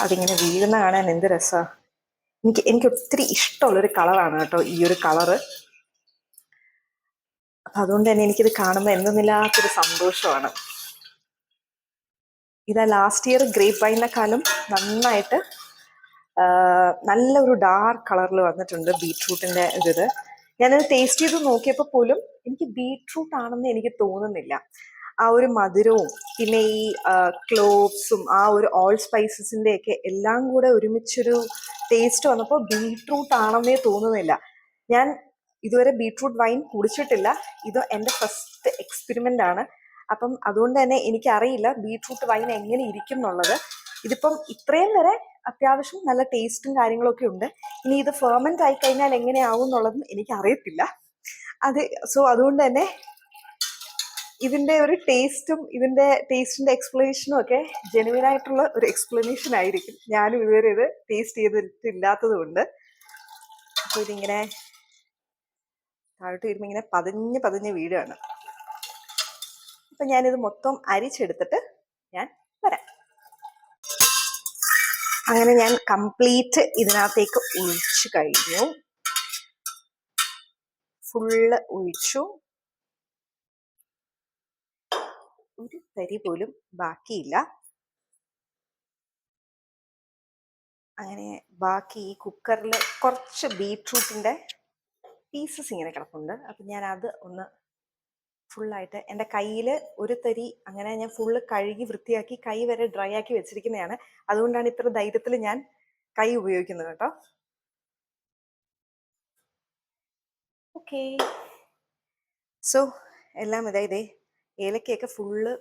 അതിങ്ങനെ വീഴുന്ന കാണാൻ എന്ത് രസമാണ് എനിക്ക് എനിക്ക് ഒത്തിരി ഇഷ്ടമുള്ളൊരു കളറാണ് കേട്ടോ ഈ ഒരു കളറ്. അപ്പൊ അതുകൊണ്ട് തന്നെ എനിക്കിത് കാണുമ്പോൾ എന്തെന്നില്ലാത്തൊരു സന്തോഷമാണ്. ഇതാ ലാസ്റ്റ് ഇയർ ഗ്രേപ്പ് വൈനെക്കാളും നന്നായിട്ട് നല്ലൊരു ഡാർക്ക് കളറിൽ വന്നിട്ടുണ്ട് ബീട്രൂട്ടിന്റെ ഇത് ഞാനത് ടേസ്റ്റ് ചെയ്ത് നോക്കിയപ്പോൾ പോലും എനിക്ക് ബീട്രൂട്ട് ആണെന്ന് എനിക്ക് തോന്നുന്നില്ല. ആ ഒരു മധുരവും പിന്നെ ഈ ക്ലോവ്സും ആ ഒരു ഓൾ സ്പൈസസിന്റെ ഒക്കെ എല്ലാം കൂടെ ഒരുമിച്ചൊരു ടേസ്റ്റ് വന്നപ്പോൾ ബീട്രൂട്ട് ആണെന്നേ തോന്നുന്നില്ല. ഞാൻ ഇതുവരെ ബീട്രൂട്ട് വൈൻ കുടിച്ചിട്ടില്ല. ഇത് എന്റെ ഫസ്റ്റ് എക്സ്പെരിമെന്റ് ആണ്. അപ്പം അതുകൊണ്ട് തന്നെ എനിക്കറിയില്ല ബീട്രൂട്ട് വൈൻ എങ്ങനെ ഇരിക്കും എന്നുള്ളത് ഇതിപ്പം ഇത്രയും വരെ അത്യാവശ്യം നല്ല ടേസ്റ്റും കാര്യങ്ങളൊക്കെ ഉണ്ട്. ഇനി ഇത് ഫെർമെന്റ് ആയി കഴിഞ്ഞാൽ എങ്ങനെയാവും എന്നുള്ളതും എനിക്കറിയത്തില്ല. അത് സോ അതുകൊണ്ട് തന്നെ ഇതിന്റെ ഒരു ടേസ്റ്റും ഇതിന്റെ ടേസ്റ്റിന്റെ എക്സ്പ്ലനേഷനും ഒക്കെ ജെനുവിൻ ആയിട്ടുള്ള ഒരു എക്സ്പ്ലനേഷൻ ആയിരിക്കും. ഞാനും ഇതുവരെ ഇത് ടേസ്റ്റ് ചെയ്തിട്ടില്ലാത്തത് കൊണ്ട് അപ്പൊ ഇതിങ്ങനെ താഴോട്ട് വരുമ്പോൾ ഇങ്ങനെ പതിഞ്ഞ് പതിഞ്ഞ് വീടാണ് അപ്പൊ ഞാനിത് മൊത്തം അരിച്ചെടുത്തിട്ട് ഞാൻ വരാം. അങ്ങനെ ഞാൻ കംപ്ലീറ്റ് ഇതിനകത്തേക്ക് ഒഴിച്ചു കഴിഞ്ഞു. ഫുള്ള് ഒഴിച്ചു. ഒരു തരി പോലും ബാക്കിയില്ല. അങ്ങനെ ബാക്കി ഈ കുക്കറിൽ കുറച്ച് ബീട്രൂട്ടിന്റെ പീസസ് ഇങ്ങനെ കിടപ്പുണ്ട്. അപ്പം ഞാൻ അത് ഒന്ന് ഫുള്ളായിട്ട് എന്റെ കയ്യിൽ ഒരു തരി അങ്ങനെ ഞാൻ ഫുള്ള് കഴുകി വൃത്തിയാക്കി കൈ വരെ ഡ്രൈ ആക്കി വെച്ചിരിക്കുന്നതാണ് അതുകൊണ്ടാണ് ഇത്ര ധൈര്യത്തിൽ ഞാൻ കൈ ഉപയോഗിക്കുന്നത് കേട്ടോ. ഓക്കെ സോ എല്ലാം ഇതാ ഇതേ ഏലക്കയൊക്കെ ഫുള്ള്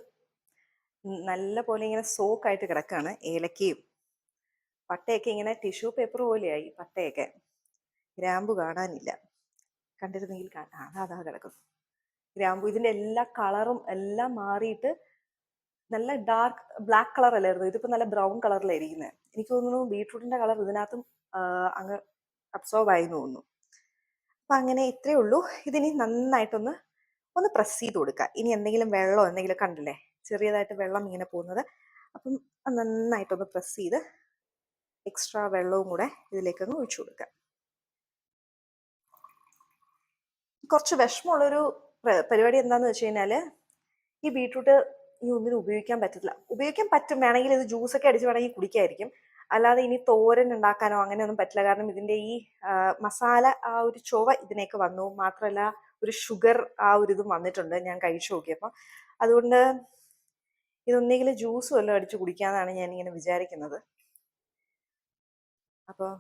നല്ല പോലെ ഇങ്ങനെ സോക്കായിട്ട് കിടക്കുകയാണ് ഏലക്കയും. പട്ടയൊക്കെ ഇങ്ങനെ ടിഷ്യൂ പേപ്പർ പോലെയായി പട്ടയൊക്കെ. ഗ്രാമ്പു കാണാനില്ല. കണ്ടിരുന്നെങ്കിൽ കാണാം. അതാ അതാ കിടക്കുന്നു ഗ്രാമ്പു. ഇതിന്റെ എല്ലാ കളറും എല്ലാം മാറിയിട്ട് നല്ല ഡാർക്ക് ബ്ലാക്ക് കളർ അല്ലായിരുന്നു ഇതിപ്പോ നല്ല ബ്രൗൺ കളറിലായിരിക്കുന്നത് എനിക്ക് തോന്നുന്നു ബീട്രൂട്ടിന്റെ കളർ ഇതിനകത്തും അങ്ങ് അബ്സോർബ് ആയി തോന്നുന്നു. അപ്പൊ അങ്ങനെ ഇത്രയേ ഉള്ളൂ. ഇതിനി നന്നായിട്ടൊന്ന് ഒന്ന് പ്രസ് ചെയ്ത് കൊടുക്കുക ഇനി എന്തെങ്കിലും വെള്ളം എന്തെങ്കിലും കണ്ടില്ലേ? ചെറിയതായിട്ട് വെള്ളം ഇങ്ങനെ പോകുന്നത്. അപ്പം നന്നായിട്ടൊന്ന് പ്രസ് ചെയ്ത് എക്സ്ട്രാ വെള്ളവും കൂടെ ഇതിലേക്കൊന്ന് ഒഴിച്ചു കൊടുക്കുക കുറച്ച് വിഷമമുള്ളൊരു പരിപാടി എന്താന്ന് വെച്ച് കഴിഞ്ഞാൽ ഈ ബീട്രൂട്ട് ഇനി ഒന്നിനും ഉപയോഗിക്കാൻ പറ്റത്തില്ല. ഉപയോഗിക്കാൻ പറ്റും. വേണമെങ്കിൽ ഇത് ജ്യൂസൊക്കെ അടിച്ച് വേണമെങ്കിൽ കുടിക്കായിരിക്കും. അല്ലാതെ ഇനി തോരൻ ഉണ്ടാക്കാനോ അങ്ങനെയൊന്നും പറ്റില്ല. കാരണം ഇതിന്റെ ഈ മസാല ആ ഒരു ചൊവ ഇതിനേക്ക് വന്നു. മാത്രമല്ല ഒരു ഷുഗർ ആ ഒരു ഇതും വന്നിട്ടുണ്ട്. ഞാൻ കഴിച്ചു നോക്കിയപ്പോൾ അതുകൊണ്ട് ഇതൊന്നെങ്കിലും ജ്യൂസ് വല്ലതും അടിച്ച് കുടിക്കാമെന്നാണ് ഞാൻ ഇങ്ങനെ വിചാരിക്കുന്നത്. അപ്പോൾ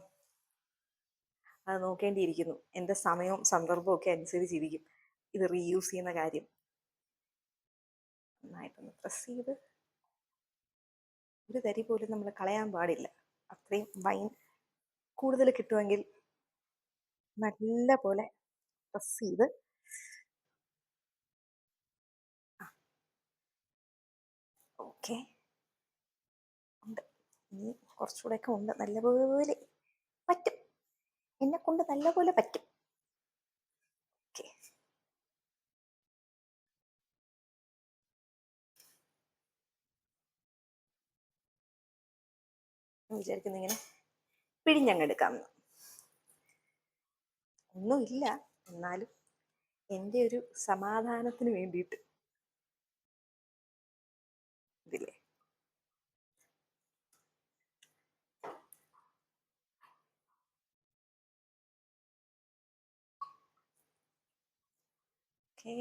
അത് നോക്കേണ്ടിയിരിക്കുന്നു. എന്റെ സമയവും സന്ദർഭവും ഒക്കെ അനുസരിച്ചിരിക്കും. ഇത് റീയൂസ് ചെയ്യുന്ന കാര്യം. നന്നായിട്ടൊന്ന് പ്രസ് ചെയ്ത്. ഒരു തരി പോലും നമ്മൾ കളയാൻ പാടില്ല. അത്രയും വൈൻ കൂടുതൽ കിട്ടുമെങ്കിൽ നല്ല പോലെ പ്രസ് ചെയ്ത്. ഓക്കെ. ഉണ്ട്. ഇനി കുറച്ചുകൂടെയൊക്കെ ഉണ്ട്. നല്ലപോലെ പറ്റും. എന്നെ കൊണ്ട് നല്ലപോലെ പറ്റും. വിചാരിക്കുന്നു ഇങ്ങനെ പിഴിഞ്ഞങ്ങെടുക്കാമെന്ന്. ഒന്നുമില്ല. എന്നാലും എന്റെ ഒരു സമാധാനത്തിന് വേണ്ടിയിട്ട്. ഇതില്ലേ? ഓക്കേ.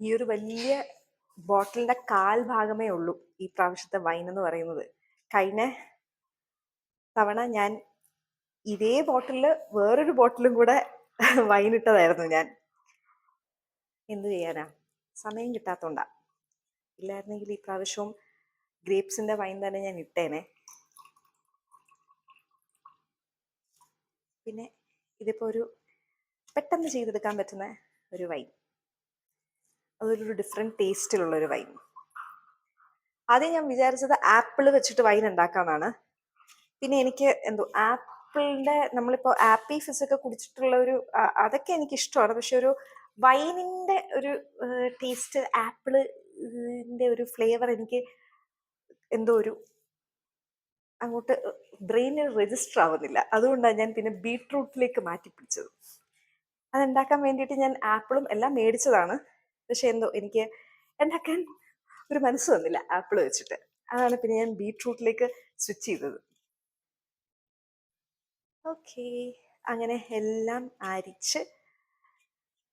ഈ ഒരു വലിയ ബോട്ടിലിന്റെ കാൽ ഭാഗമേ ഉള്ളൂ ഈ പ്രാവശ്യത്തെ വൈൻ എന്ന് പറയുന്നത്. കഴിഞ്ഞ തവണ ഞാൻ ഇതേ ബോട്ടിലിൽ വേറൊരു ബോട്ടിലും കൂടെ വൈൻ ഇട്ടതായിരുന്നു ഞാൻ. എന്തു ചെയ്യാനാ? സമയം കിട്ടാത്തോണ്ടാ. ഇല്ലായിരുന്നെങ്കിൽ ഈ പ്രാവശ്യവും ഗ്രേപ്സിന്റെ വൈൻ തന്നെ ഞാൻ ഇട്ടേനെ. പിന്നെ ഇതിപ്പോ ഒരു പെട്ടെന്ന് ചെയ്തെടുക്കാൻ പറ്റുന്ന ഒരു വൈൻ അതൊരു ഡിഫറെന്റ് ടേസ്റ്റിലുള്ള ഒരു വൈൻ ആദ്യം ഞാൻ വിചാരിച്ചത് ആപ്പിൾ വെച്ചിട്ട് വൈൻ ഉണ്ടാക്കാമെന്നാണ് പിന്നെ എനിക്ക് എന്തോ ആപ്പിളിന്റെ നമ്മളിപ്പോൾ ആപ്പി ഫിസ് ഒക്കെ കുടിച്ചിട്ടുള്ള ഒരു അതൊക്കെ എനിക്ക് ഇഷ്ടമാണ് പക്ഷെ ഒരു വൈനിന്റെ ഒരു ടേസ്റ്റ് ആപ്പിളിന്റെ ഒരു ഫ്ലേവർ എനിക്ക് എന്തോ ഒരു അങ്ങോട്ട് ബ്രെയിനിൽ രജിസ്റ്റർ ആവുന്നില്ല. അതുകൊണ്ടാണ് ഞാൻ പിന്നെ ബീട്രൂട്ടിലേക്ക് മാറ്റി പിടിച്ചത്. അതുണ്ടാക്കാൻ വേണ്ടിയിട്ട് ഞാൻ ആപ്പിളും എല്ലാം മേടിച്ചതാണ്. പക്ഷെ എന്തോ എനിക്ക് ഉണ്ടാക്കാൻ ഒരു മനസ്സ് വന്നില്ല ആപ്പിൾ വെച്ചിട്ട്. അതാണ് പിന്നെ ഞാൻ ബീട്രൂട്ടിലേക്ക് സ്വിച്ച് ചെയ്തത്. ഓക്കെ. അങ്ങനെ എല്ലാം അരിച്ച്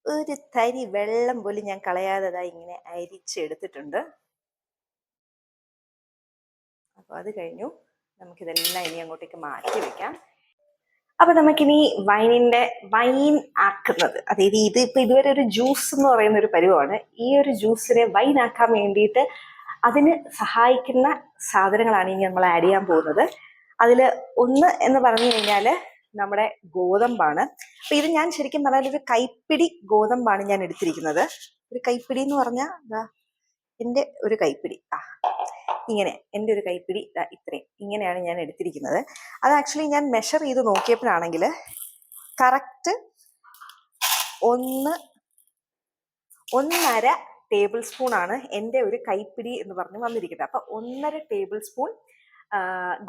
ഒരു തരി വെള്ളം പോലും ഞാൻ കളയാതെ ഇങ്ങനെ അരിച്ചെടുത്തിട്ടുണ്ട് അപ്പോൾ അത് കഴിഞ്ഞു. നമുക്കിതെല്ലാം ഇനി അങ്ങോട്ടേക്ക് മാറ്റി വെക്കാം. അപ്പൊ നമുക്കിനി വൈനിന്റെ വൈൻ ആക്കുന്നത്. അതായത് ഇത് ഇപ്പൊ ഇതുവരെ ഒരു ജ്യൂസ് എന്ന് പറയുന്ന ഒരു പരിവാണ്. ഈ ഒരു ജ്യൂസിനെ വൈൻ ആക്കാൻ വേണ്ടിയിട്ട് അതിന് സഹായിക്കുന്ന സാധനങ്ങളാണ് ഇനി നമ്മൾ ആഡ് ചെയ്യാൻ പോകുന്നത്. അതിൽ ഒന്ന് എന്ന് പറഞ്ഞു കഴിഞ്ഞാൽ നമ്മുടെ ഗോതമ്പാണ്. അപ്പൊ ഇത് ഞാൻ ശരിക്കും പറഞ്ഞാൽ ഒരു കൈപ്പിടി ഗോതമ്പാണ് ഞാൻ എടുത്തിരിക്കുന്നത്. ഒരു കൈപ്പിടി എന്ന് പറഞ്ഞാൽ എന്റെ ഒരു കൈപ്പിടി. ആ. ഇങ്ങനെ എന്റെ ഒരു കൈപ്പിടി ഇത്രയും. ഇങ്ങനെയാണ് ഞാൻ എടുത്തിരിക്കുന്നത്. അത് ആക്ച്വലി ഞാൻ മെഷർ ചെയ്ത് നോക്കിയപ്പോഴാണെങ്കിൽ കറക്റ്റ് ഒന്ന് ഒന്നര ടേബിൾ സ്പൂൺ ആണ് എന്റെ ഒരു കൈപ്പിടി എന്ന് പറഞ്ഞ് വന്നിരിക്കുന്നത്. അപ്പോൾ ഒന്നര ടേബിൾ സ്പൂൺ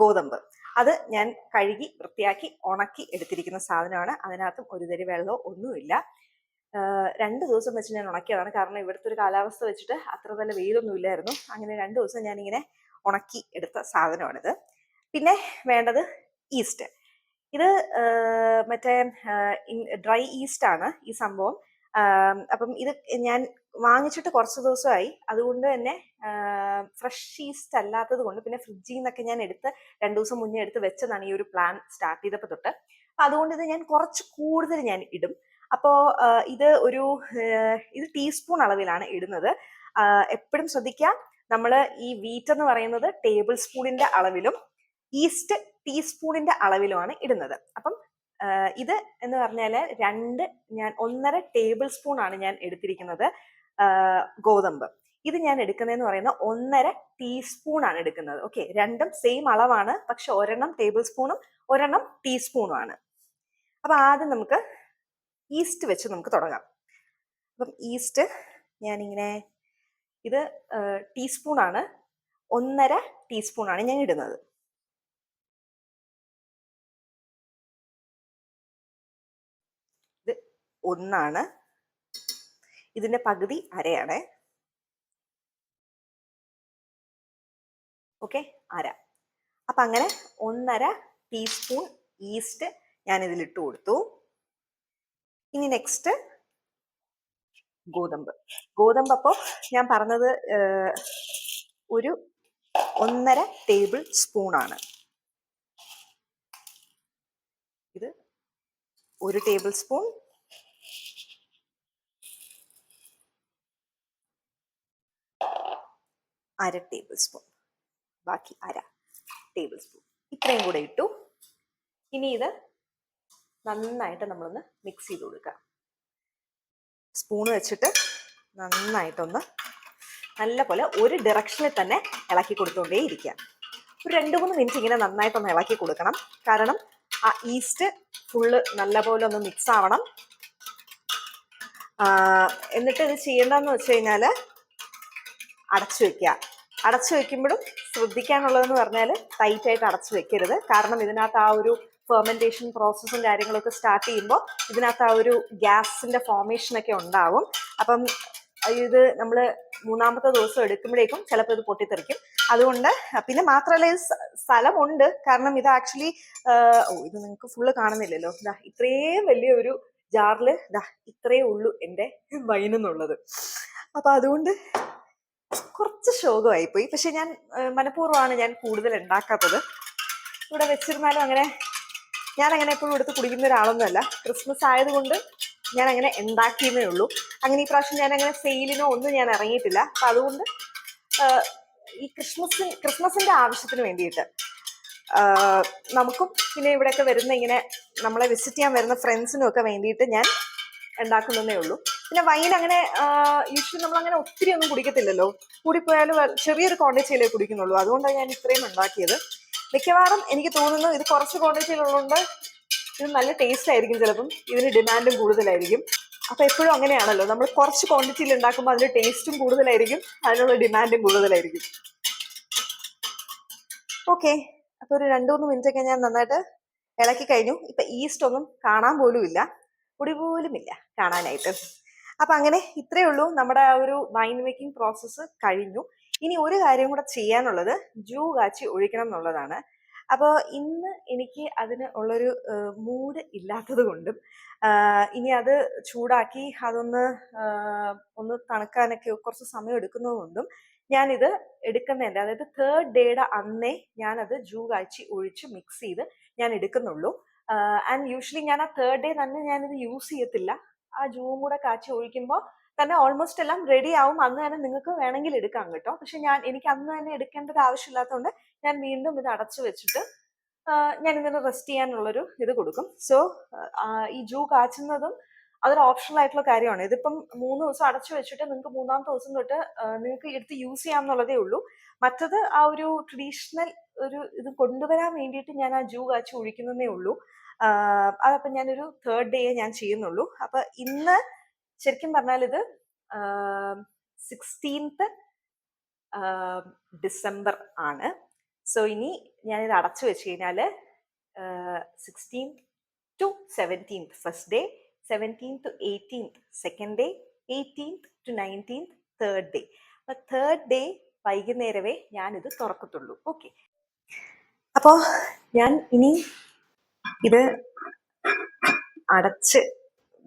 ഗോതമ്പ്. അത് ഞാൻ കഴുകി വൃത്തിയാക്കി ഉണക്കി എടുത്തിരിക്കുന്ന സാധനമാണ്. അതിനകത്തും ഒരു തരി വെള്ളമോ ഒന്നുമില്ല. രണ്ട് ദിവസം വെച്ച് ഞാൻ ഉണക്കിയതാണ്. കാരണം ഇവിടുത്തെ ഒരു കാലാവസ്ഥ വെച്ചിട്ട് അത്ര നല്ല വെയിലൊന്നും ഇല്ലായിരുന്നു. അങ്ങനെ രണ്ട് ദിവസം ഞാനിങ്ങനെ ഉണക്കി എടുത്ത സാധനമാണിത്. പിന്നെ വേണ്ടത് ഈസ്റ്റ് ഇത് മറ്റേ ഡ്രൈ ഈസ്റ്റ് ആണ് ഈ സംഭവം. അപ്പം ഇത് ഞാൻ വാങ്ങിച്ചിട്ട് കുറച്ച് ദിവസമായി. അതുകൊണ്ട് തന്നെ ഫ്രഷ് ഈസ്റ്റ് അല്ലാത്തത് കൊണ്ട് പിന്നെ ഫ്രിഡ്ജിൽ നിന്നൊക്കെ ഞാൻ എടുത്ത് രണ്ടു ദിവസം മുന്നേ എടുത്ത് വെച്ചതാണ് ഈ ഒരു പ്ലാൻ സ്റ്റാർട്ട് ചെയ്തപ്പോൾ തൊട്ട്. അതുകൊണ്ട് ഇത് ഞാൻ കുറച്ച് കൂടുതൽ ഞാൻ ഇടും. അപ്പോൾ ഇത് ഒരു ഇത് ടീസ്പൂൺ അളവിലാണ് ഇടുന്നത്. എപ്പോഴും ശ്രദ്ധിക്കുക നമ്മൾ ഈ വീറ്റ് എന്ന് പറയുന്നത് ടേബിൾ സ്പൂണിന്റെ അളവിലും ഈസ്റ്റ് ടീസ്പൂണിന്റെ അളവിലുമാണ് ഇടുന്നത്. അപ്പം ഇത് എന്ന് പറഞ്ഞാൽ രണ്ട് ഞാൻ ഒന്നര ടേബിൾ സ്പൂൺ ആണ് ഞാൻ എടുത്തിരിക്കുന്നത് ഗോതമ്പ്. ഇത് ഞാൻ എടുക്കുന്നതെന്ന് പറയുന്നത് ഒന്നര ടീസ്പൂൺ ആണ് എടുക്കുന്നത്. ഓക്കെ രണ്ടും സെയിം അളവാണ് പക്ഷെ ഒരെണ്ണം ടേബിൾ സ്പൂണും ഒരെണ്ണം ടീസ്പൂണും ആണ്. അപ്പൊ ആദ്യം നമുക്ക് ഈസ്റ്റ് വെച്ച് നമുക്ക് തുടങ്ങാം. അപ്പം ഈസ്റ്റ് ഞാനിങ്ങനെ ഇത് ടീസ്പൂണാണ്. ഒന്നര ടീസ്പൂണാണ് ഞാൻ ഇടുന്നത്. ഇത് ഒന്നാണ്. ഇതിന്റെ പകുതി അരയാണ്. ഓക്കെ അര. അപ്പൊ അങ്ങനെ ഒന്നര ടീസ്പൂൺ ഈസ്റ്റ് ഇട്ട് കൊടുത്തു. ഇനി നെക്സ്റ്റ് ഗോതമ്പ്. ഗോതമ്പ് അപ്പോ ഞാൻ പറഞ്ഞത് ഒരു ഒന്നര ടേബിൾ സ്പൂൺ ആണ്. ഇത് ഒരു ടേബിൾ സ്പൂൺ അര ടേബിൾ സ്പൂൺ ബാക്കി അര ടേബിൾ സ്പൂൺ ഇത്രയും കൂടെ ഇട്ടു. ഇനി ഇത് നന്നായിട്ട് നമ്മളൊന്ന് മിക്സ് ചെയ്ത് കൊടുക്കുക. സ്പൂൺ വെച്ചിട്ട് നന്നായിട്ടൊന്ന് നല്ല പോലെ ഒരു ഡയറക്ഷനിൽ തന്നെ ഇളക്കി കൊടുത്തുകൊണ്ടേ ഇരിക്കുക ഒരു രണ്ട് മൂന്ന് മിനിറ്റ് ഇങ്ങനെ നന്നായിട്ടൊന്ന് ഇളക്കി കൊടുക്കണം. കാരണം ആ ഈസ്റ്റ് ഫുള്ള് നല്ല പോലെ ഒന്ന് മിക്സ് ആവണം. എന്നിട്ട് ഇത് ചെയ്യേണ്ടതെന്ന് വെച്ച് കഴിഞ്ഞാൽ അടച്ചു വെക്കുക. അടച്ചു വെക്കുമ്പോഴും ശ്രദ്ധിക്കാനുള്ളതെന്ന് പറഞ്ഞാൽ ടൈറ്റായിട്ട് അടച്ചു വെക്കരുത്. കാരണം ഇതിനകത്ത് ആ ഒരു ഫെർമെന്റേഷൻ പ്രോസസ്സും കാര്യങ്ങളൊക്കെ സ്റ്റാർട്ട് ചെയ്യുമ്പോൾ ഇതിനകത്ത് ആ ഒരു ഗ്യാസിന്റെ ഫോർമേഷൻ ഒക്കെ ഉണ്ടാവും. അപ്പം ഇത് നമ്മൾ മൂന്നാമത്തെ ദിവസം എടുക്കുമ്പോഴേക്കും ചിലപ്പോൾ ഇത് പൊട്ടിത്തെറിക്കും. അതുകൊണ്ട് പിന്നെ മാത്രമല്ല ഇത് സ്ഥ- സ്ഥലമുണ്ട്. കാരണം ഇത് ആക്ച്വലി ഓ ഇത് നിങ്ങൾക്ക് ഫുള്ള് കാണുന്നില്ലല്ലോ. ഇതാ ഇത്രയും വലിയ ഒരു ജാറിൽ ഇതാ ഇത്രയേ ഉള്ളൂ എന്റെ വൈനെന്നുള്ളത് അപ്പം അതുകൊണ്ട് കുറച്ച് ശോകമായി പോയി പക്ഷെ ഞാൻ മനഃപൂർവമാണ് ഞാൻ കൂടുതൽ ഉണ്ടാക്കാത്തത്. ഇവിടെ വെച്ചിരുന്നാലും അങ്ങനെ ഞാൻ അങ്ങനെ എപ്പോഴും എടുത്ത് കുടിക്കുന്ന ഒരാളൊന്നുമല്ല. ക്രിസ്മസ് ആയതുകൊണ്ട് ഞാൻ അങ്ങനെ ഉണ്ടാക്കിയെന്നേ ഉള്ളൂ. അങ്ങനെ ഈ പ്രാവശ്യം ഞാൻ അങ്ങനെ സെയിലിനോ ഒന്നും ഞാൻ ഇറങ്ങിയിട്ടില്ല. അപ്പൊ അതുകൊണ്ട് ഈ ക്രിസ്മസിന് ക്രിസ്മസിന്റെ ആവശ്യത്തിന് വേണ്ടിയിട്ട് നമുക്കും പിന്നെ ഇവിടെയൊക്കെ വരുന്ന ഇങ്ങനെ നമ്മളെ വിസിറ്റ് ചെയ്യാൻ വരുന്ന ഫ്രണ്ട്സിനും ഒക്കെ വേണ്ടിയിട്ട് ഞാൻ ഉണ്ടാക്കുന്നതേ ഉള്ളൂ. പിന്നെ വൈൻ അങ്ങനെ യൂഷ്വലി നമ്മൾ അങ്ങനെ ഒത്തിരി ഒന്നും കുടിക്കത്തില്ലല്ലോ. കൂടിപ്പോയാലും ചെറിയൊരു ക്വാണ്ടിറ്റിയിലേ കുടിക്കുന്നുള്ളൂ. അതുകൊണ്ടാണ് ഞാൻ ഇത്രയും ഉണ്ടാക്കിയത്. മിക്കവാറും എനിക്ക് തോന്നുന്നു ഇത് കുറച്ച് ക്വാണ്ടിറ്റിയിലുള്ളതുകൊണ്ട് ഇത് നല്ല ടേസ്റ്റ് ആയിരിക്കും ചിലപ്പം. ഇതിന് ഡിമാൻഡും കൂടുതലായിരിക്കും. അപ്പോൾ എപ്പോഴും അങ്ങനെയാണല്ലോ. നമ്മൾ കുറച്ച് ക്വാണ്ടിറ്റിയിൽ ഉണ്ടാക്കുമ്പോൾ അതിന്റെ ടേസ്റ്റും കൂടുതലായിരിക്കും അതിനുള്ള ഡിമാൻഡും കൂടുതലായിരിക്കും. ഓക്കെ അപ്പോൾ ഒരു രണ്ടു മൂന്ന് മിനിറ്റ് ഒക്കെ ഞാൻ നന്നായിട്ട് ഇളക്കി കഴിഞ്ഞു. ഇപ്പൊ ഈസ്റ്റ് ഒന്നും കാണാൻ പോലും ഇല്ല പൊടി പോലും ഇല്ല കാണാനായിട്ട്. അപ്പൊ അങ്ങനെ ഇത്രയേ ഉള്ളൂ. നമ്മുടെ ആ ഒരു വൈൻ മേക്കിംഗ് പ്രോസസ്സ് കഴിഞ്ഞു. ഇനി ഒരു കാര്യം കൂടെ ചെയ്യാനുള്ളത് ജൂ കാച്ചി ഒഴിക്കണം എന്നുള്ളതാണ്. അപ്പോൾ ഇന്ന് എനിക്ക് അതിന് ഉള്ളൊരു മൂഡ് ഇല്ലാത്തത് കൊണ്ടും ഇനി അത് ചൂടാക്കി അതൊന്ന് ഒന്ന് തണുക്കാനൊക്കെ കുറച്ച് സമയം എടുക്കുന്നത് കൊണ്ടും ഞാനിത് എടുക്കുന്നതിന്റെ അതായത് തേർഡ് ഡേയുടെ അന്നേ ഞാനത് ജൂ കാച്ചി ഒഴിച്ച് മിക്സ് ചെയ്ത് ഞാൻ എടുക്കുന്നുള്ളൂ. ആൻഡ് യൂഷ്വലി ഞാൻ ആ തേർഡ് ഡേ തന്നെ ഞാനിത് യൂസ് ചെയ്യത്തില്ല. ആ ജൂവും കൂടെ കാച്ചി ഒഴിക്കുമ്പോൾ തന്നെ ഓൾമോസ്റ്റ് എല്ലാം റെഡി ആവും. അന്ന് തന്നെ നിങ്ങൾക്ക് വേണമെങ്കിൽ എടുക്കാം കേട്ടോ. പക്ഷെ ഞാൻ എനിക്ക് അന്ന് തന്നെ എടുക്കേണ്ടത് ആവശ്യമില്ലാത്തതുകൊണ്ട് ഞാൻ വീണ്ടും ഇത് അടച്ചു വെച്ചിട്ട് ഞാൻ ഇതിന് റെസ്റ്റ് ചെയ്യാനുള്ളൊരു ഇത് കൊടുക്കും. സോ ഈ ജൂ കാച്ചുന്നതും അതൊരു ഓപ്ഷണൽ ആയിട്ടുള്ള കാര്യമാണ്. ഇതിപ്പം മൂന്ന് ദിവസം അടച്ചു വെച്ചിട്ട് നിങ്ങൾക്ക് മൂന്നാമത്തെ ദിവസം തൊട്ട് നിങ്ങൾക്ക് എടുത്ത് യൂസ് ചെയ്യാം എന്നുള്ളതേ ഉള്ളൂ. മറ്റത് ആ ഒരു ട്രഡീഷണൽ ഒരു ഇത് കൊണ്ടുവരാൻ വേണ്ടിയിട്ട് ഞാൻ ആ ജൂ കാച്ചി ഒഴിക്കുന്നതേ ഉള്ളൂ. അതപ്പം ഞാനൊരു തേർഡ് ഡേ ഞാൻ ചെയ്യുന്നുള്ളൂ. അപ്പം ഇന്ന് ശരിക്കും പറഞ്ഞാൽ ഇത് സിക്സ്റ്റീൻത്ത് ഡിസംബർ ആണ്. സോ ഇനി ഞാനിത് അടച്ചു വെച്ച് കഴിഞ്ഞാൽ sixteenth to seventeenth first day seventeen to eighteenth second day eighteenth to nineteenth third day അപ്പം തേർഡ് ഡേ വൈകുന്നേരമേ ഞാനിത് തുറക്കത്തുള്ളൂ. ഓക്കെ അപ്പോൾ ഞാൻ ഇനി ഇത് അടച്ച്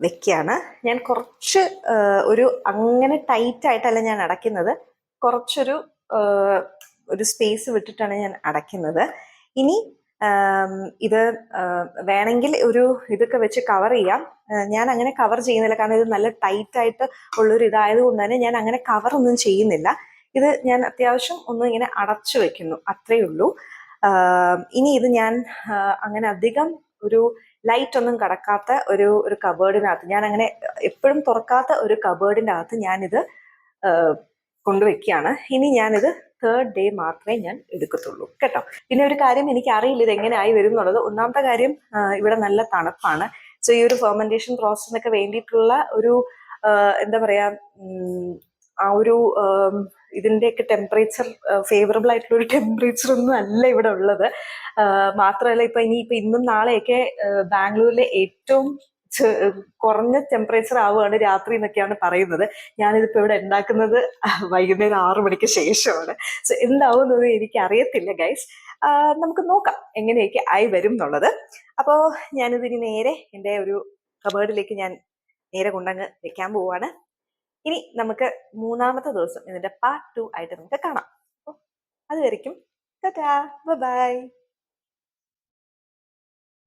വെക്കുകയാണ് ഞാൻ കുറച്ച് ഒരു അങ്ങനെ ടൈറ്റ് ആയിട്ടല്ല ഞാൻ അടയ്ക്കുന്നത്. കുറച്ചൊരു ഒരു സ്പേസ് വിട്ടിട്ടാണ് ഞാൻ അടയ്ക്കുന്നത്. ഇനി ഇത് വേണമെങ്കിൽ ഒരു ഇതൊക്കെ വെച്ച് കവർ ചെയ്യാം. ഞാൻ അങ്ങനെ കവർ ചെയ്യുന്നില്ല. കാരണം ഇത് നല്ല ടൈറ്റ് ആയിട്ട് ഉള്ളൊരു ഇതായത് കൊണ്ട് തന്നെ ഞാൻ അങ്ങനെ കവർ ഒന്നും ചെയ്യുന്നില്ല. ഇത് ഞാൻ അത്യാവശ്യം ഒന്ന് ഇങ്ങനെ അടച്ചു വെക്കുന്നു. അത്രയേ ഉള്ളൂ. ഇനി ഇത് ഞാൻ അങ്ങനെ അധികം ഒരു ലൈറ്റ് ഒന്നും കടക്കാത്ത ഒരു ഒരു കബേർഡിനകത്ത് ഞാൻ അങ്ങനെ എപ്പോഴും തുറക്കാത്ത ഒരു കബേർഡിന്റെ അകത്ത് ഞാനിത് കൊണ്ടുവയ്ക്കുകയാണ്. ഇനി ഞാനിത് തേർഡ് ഡേ മാത്രമേ ഞാൻ എടുക്കത്തുള്ളൂ. കേട്ടോ? പിന്നെ ഒരു കാര്യം എനിക്ക് അറിയില്ല ഇത് എങ്ങനെ ആയി വരും എന്നുള്ളത് ഒന്നാമത്തെ കാര്യം ഇവിടെ നല്ല തണുപ്പാണ്. സോ ഈ ഒരു ഫെർമെന്റേഷൻ പ്രോസസ്സിനൊക്കെ വേണ്ടിയിട്ടുള്ള ഒരു എന്താ പറയുക ആ ഒരു ഇതിന്റെയൊക്കെ ടെമ്പറേച്ചർ ഫേവറബിൾ ആയിട്ടുള്ള ഒരു ടെമ്പറേച്ചർ ഒന്നും അല്ല ഇവിടെ ഉള്ളത്. മാത്രമല്ല ഇപ്പൊ ഇനി ഇപ്പൊ ഇന്നും നാളെയൊക്കെ ബാംഗ്ലൂരിലെ ഏറ്റവും കുറഞ്ഞ ടെമ്പറേച്ചർ ആവുകയാണ് രാത്രി എന്നൊക്കെയാണ് പറയുന്നത്. ഞാനിതിപ്പോ ഇവിടെ ഉണ്ടാക്കുന്നത് വൈകുന്നേരം ആറു മണിക്ക് ശേഷമാണ്. സോ എന്താവുന്നത് എനിക്ക് അറിയത്തില്ല ഗൈസ് നമുക്ക് നോക്കാം എങ്ങനെയൊക്കെ ആയി വരും എന്നുള്ളത്. അപ്പോൾ ഞാനിതിന് നേരെ എന്റെ ഒരു കബേർഡിലേക്ക് ഞാൻ നേരെ കൊണ്ടങ്ങ് വെക്കാൻ പോവാണ്. ഇനി നമുക്ക് മൂന്നാമത്തെ ദിവസം ഇതിന്റെ പാർട്ട് ടു ആയിട്ട് നമുക്ക് കാണാം. Tata bye